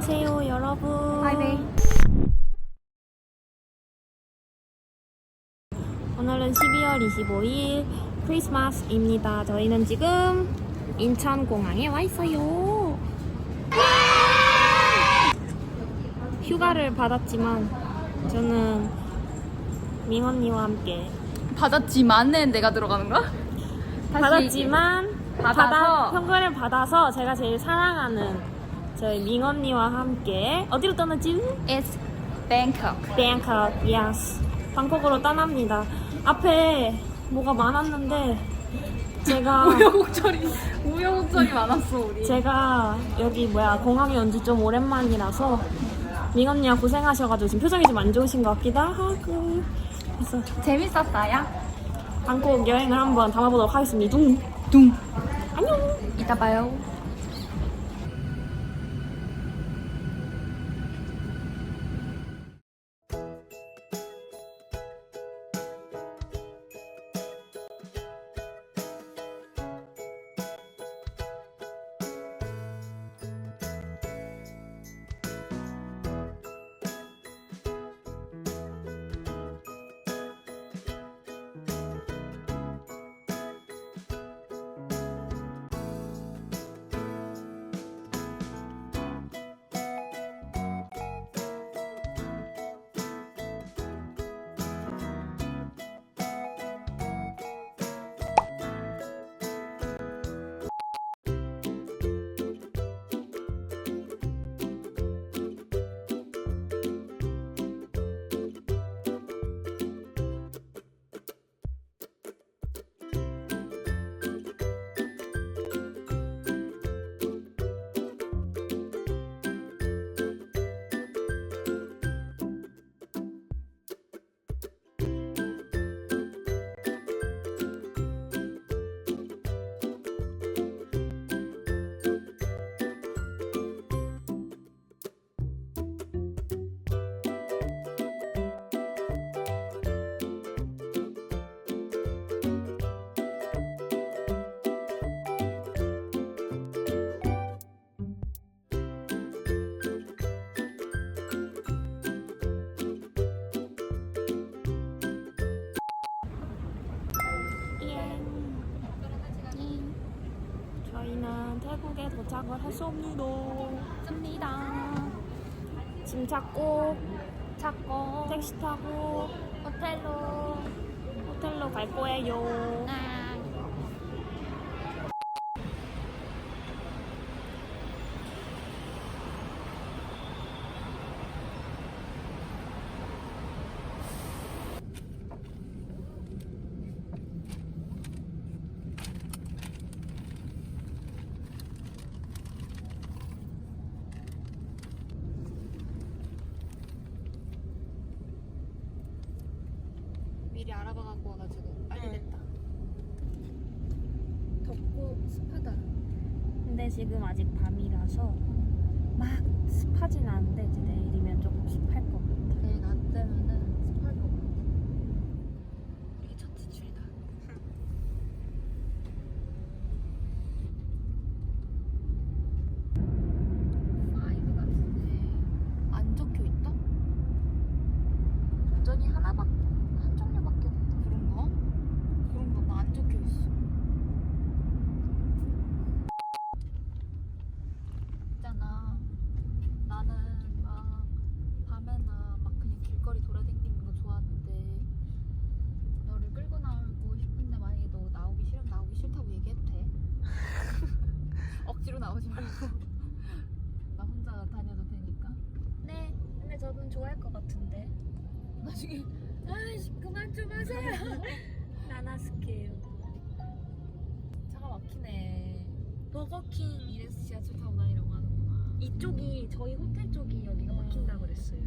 안녕하세요, 여러분. 하이베이. 오늘은 12월 25일 크리스마스입니다. 저희는 지금 인천공항에 와 있어요. 휴가를 받았지만 저는 민 언니와 함께 받았지만은 내가 들어가는 거야? 다시 받았지만 받아서. 받아, 현금을 받아서 제가 제일 사랑하는 저희 민 언니와 함께 어디로 떠나지? It's Bangkok. Bangkok, yes. 방콕으로 떠납니다. 앞에 뭐가 많았는데 제가 우여곡절이 우여곡절이 많았어 우리. 제가 여기 뭐야 공항에 온 지 좀 오랜만이라서 민 언니가 고생하셔가지고 지금 표정이 좀 안 좋으신 것 같기도 하고 그래서 재밌었어요? 방콕 여행을 한번 담아보도록 하겠습니다. 둥. 둥. 안녕. 이따 봐요. 태국에 도착을 했습니다. 습니다. 짐 찾고 찾고 택시 타고 호텔로 호텔로 갈 거예요. 나. 미리 알아봐 갖고 와가지고 빨리 됐다. 덥고 습하다. 근데 지금 아직 밤이라서 막 습하진 않은데 이제 내일이면 조금 습할 것 같아. 내일 낮 되면은 습할 것 같아. 우리 첫 지출이다. 파이브 같은데 안 적혀 있다? 동전이 하나밖에 한 종류밖에 없다. 그런가? 그런가 봐. 안 적혀 있어. 있잖아. 나는 막 밤에나 막 그냥 길거리 돌아다니는 거 좋아하는데 너를 끌고 나오고 싶은데 만약에 너 나오기 싫으면 나오기 싫다고 얘기해도 돼? 억지로 나오지 말고 나 혼자 다녀도 되니까 네. 근데 저는 좋아할 것 같은데. 나중에 아이씨 그만 좀 하세요. 나나스케요. 차가 막히네 버거킹 이래서 지하철 타고 다니려고 하는구나 이쪽이 저희 호텔 쪽이 여기가 음. 막힌다 그랬어요.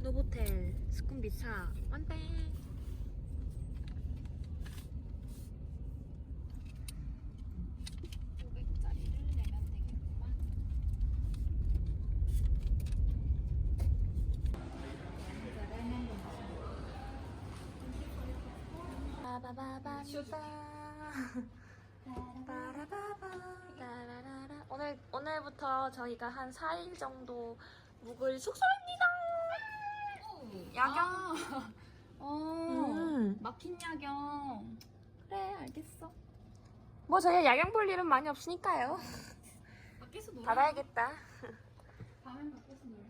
노보텔 스쿰비차 완땡. 오백짜리를 내면 되겠구만 빠바바밤바. 빠라바바. 따라라라. 오늘 오늘 오늘부터 저희가 한 4일 정도 묵을 숙소입니다. 야경. 아, 어. 음. 막힌 야경. 그래, 알겠어. 뭐 저희 야경 볼 일은 많이 없으니까요. 밖에서 놀아. 받아야겠다. 밤엔 밖에서 놀아.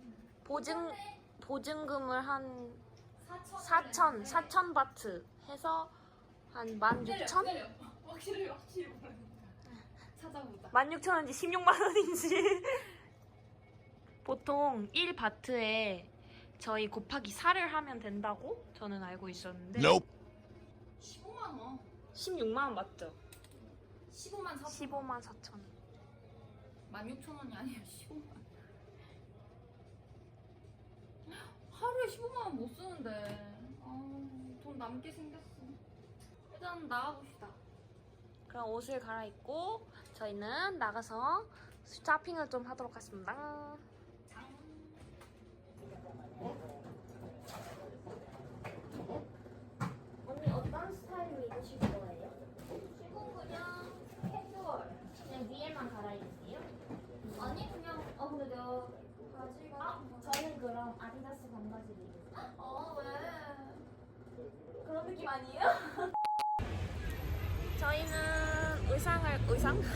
보증 보증금을 한 4천. 4천 4천 바트 해서 한 16,000? 확실히 확실히 모르겠다. 찾아보자. 16,000원인지 16만 원인지 보통 1바트에 저희 곱하기 4를 하면 된다고 저는 알고 있었는데 Nope. 15만 원. 16만 원 맞죠? 15만 4천. 15만 4천 16,000원이 아니야, 15만. 하루에 15만 원 못 쓰는데. 아, 돈 남게 생겼어. 일단 나가봅시다. 그럼 옷을 갈아입고 저희는 나가서 쇼핑을 좀 하도록 하겠습니다 언니 어떤 스타일로 입으실 거예요? 지금 그냥 캐주얼. 그냥 위에만 갈아입으세요? 아니, 그냥, 어, 근데 내가 바지가. 아, 저는 그럼 아디다스 반바지를 입을게요 어, 왜? 그런 느낌 아니에요? 저희는 의상을 의상?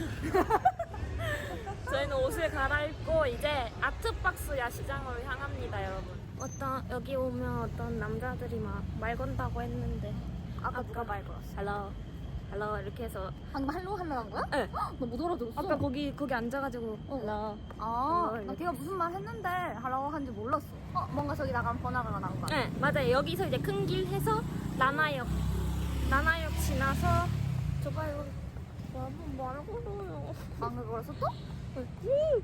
저희는 옷을 갈아입고 이제 아트박스 야시장으로 향합니다, 여러분. 어떤 여기 오면 어떤 남자들이 막 말 건다고 했는데 아까 누가 말 걸었어? 할로, 할로 이렇게 해서 방금 할로 할로 한 거야? 네. 너 못 알아들었어? 아까 거기 거기 앉아가지고 할로. 아, 할로 나 걔가 무슨 말 했는데 하라고 한지 몰랐어. 어, 뭔가 저기 나가면 번화가가 나온 거야. 네, 맞아요. 여기서 이제 큰 길 해서 나나역 나나역 지나서 저봐요. 너무 말 걸어요. 방금 그래서 또?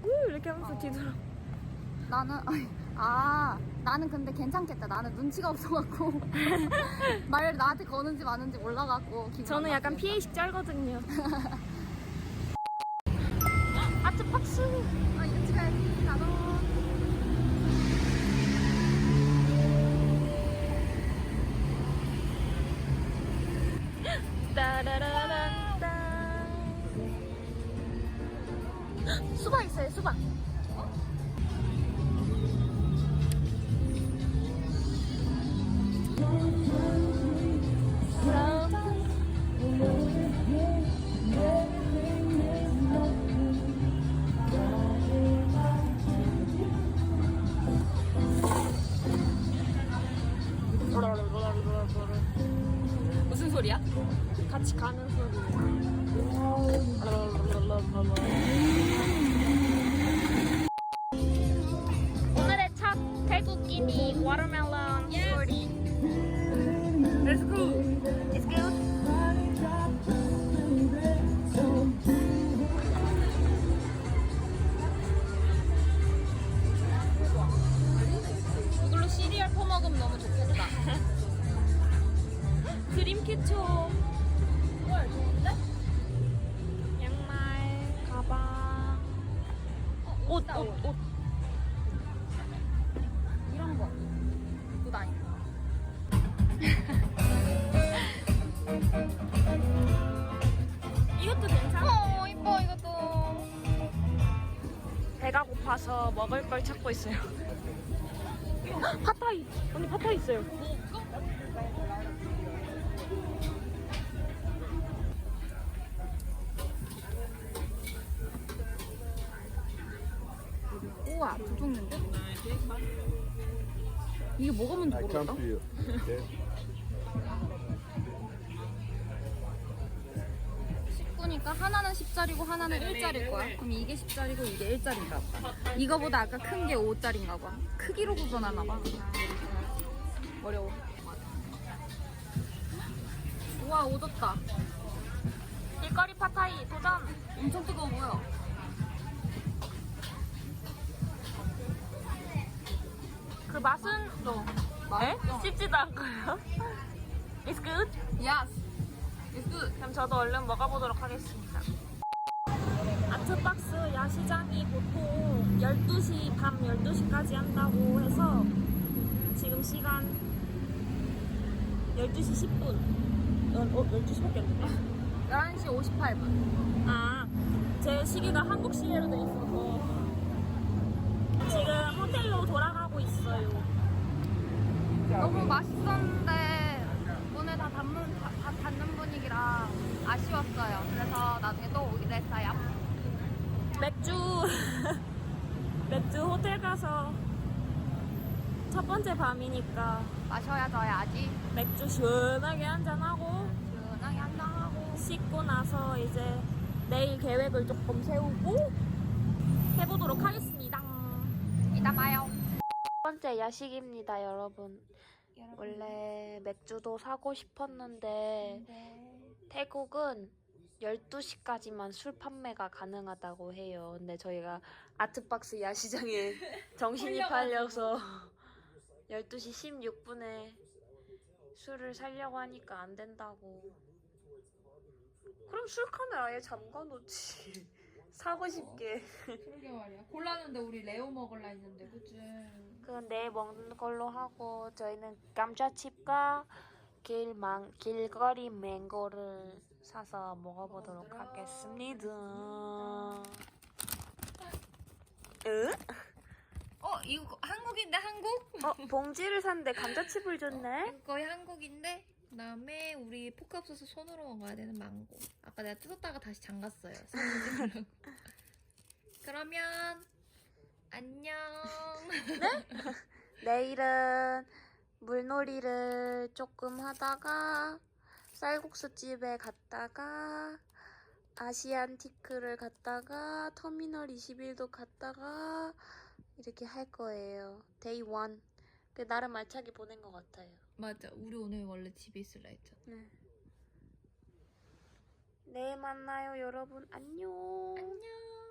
구 이렇게 하면서 어. 뒤돌아. 나는 아 나는 근데 괜찮겠다. 나는 눈치가 없어갖고 말 나한테 거는지 마는지 몰라갖고 기분 저는 안 약간 나쁘겠다. 피해식 짤거든요. 태국인이 watermelon 소리. It's good. It's good. 이걸로 시리얼 퍼먹으면 너무 좋겠다. 드림캐쳐. 헐, 좋은데? 양말, 가방, 옷, 있다, 옷, 옷. 가 고파서 먹을 걸 찾고 있어요. 파타이. 언니 파타이 있어요. 우와 두 종류인데? 이게 I come 모르겠다. 식구니까 하나는 10짜리고 하나는 1짜리일 거야. 그럼 이게 10짜리고 이게 1짜리인가 봐. 이거보다 아까 큰 게 5짜리인가 봐. 크기로 구분하나 봐. 어려워. 우와 오졌다. 길거리 파타이 도전. 엄청 뜨거워 보여. 그 맛은 너. 네? 씹지도 않고요. It's good. Yes. 그럼 저도 얼른 먹어보도록 하겠습니다. 아트박스 야시장이 보통 12시, 밤 12시까지 한다고 해서 지금 시간 12시 10분. 어, 12시밖에 안 됐네. 11시 58분. 아, 제 시계가 한국 시계로 돼 있어서 지금 호텔로 돌아가고 있어요. 너무 맛있었는데 문을 다 닫는, 다, 다 닫는 분위기라 아쉬웠어요. 그래서 나중에 또 오기로 했어요. 맥주 맥주 호텔 가서 첫 번째 밤이니까 마셔야죠, 야지. 맥주 시원하게 한잔하고 시원하게 한잔하고. 씻고 나서 이제 내일 계획을 조금 세우고 해보도록 하겠습니다. 이따 봐요. 첫 번째 야식입니다, 여러분. 원래 맥주도 사고 싶었는데 태국은 12시까지만 술 판매가 가능하다고 해요. 근데 저희가 아트박스 야시장에 정신이 팔려서 12시 16분에 술을 사려고 하니까 안 된다고. 그럼 술칸을 아예 잠가 놓지. 사고 싶게. 그러게 말이야. 골랐는데 우리 레오 먹을라 했는데, 그치? 그건 내일 먹는 걸로 하고 저희는 감자칩과 길망 길거리 맹고를 사서 먹어보도록 하겠습니다. 으? 어, 이거 한국인데, 한국? 어 봉지를 샀는데 감자칩을 줬네. 거의 한국인데 그다음에 우리 포크 없어서 손으로 먹어야 되는 망고. 아까 내가 뜯었다가 다시 잠갔어요. 그러면 안녕. 내일은 물놀이를 조금 하다가 쌀국수 집에 갔다가 아시안티크를 갔다가 터미널 21도 갔다가 이렇게 할 거예요. 데이 1. 그 나름 알차게 보낸 것 같아요. 맞아. 우리 오늘 원래 집에 있을라 했잖아. 네. 내일 만나요, 여러분. 안녕. 안녕.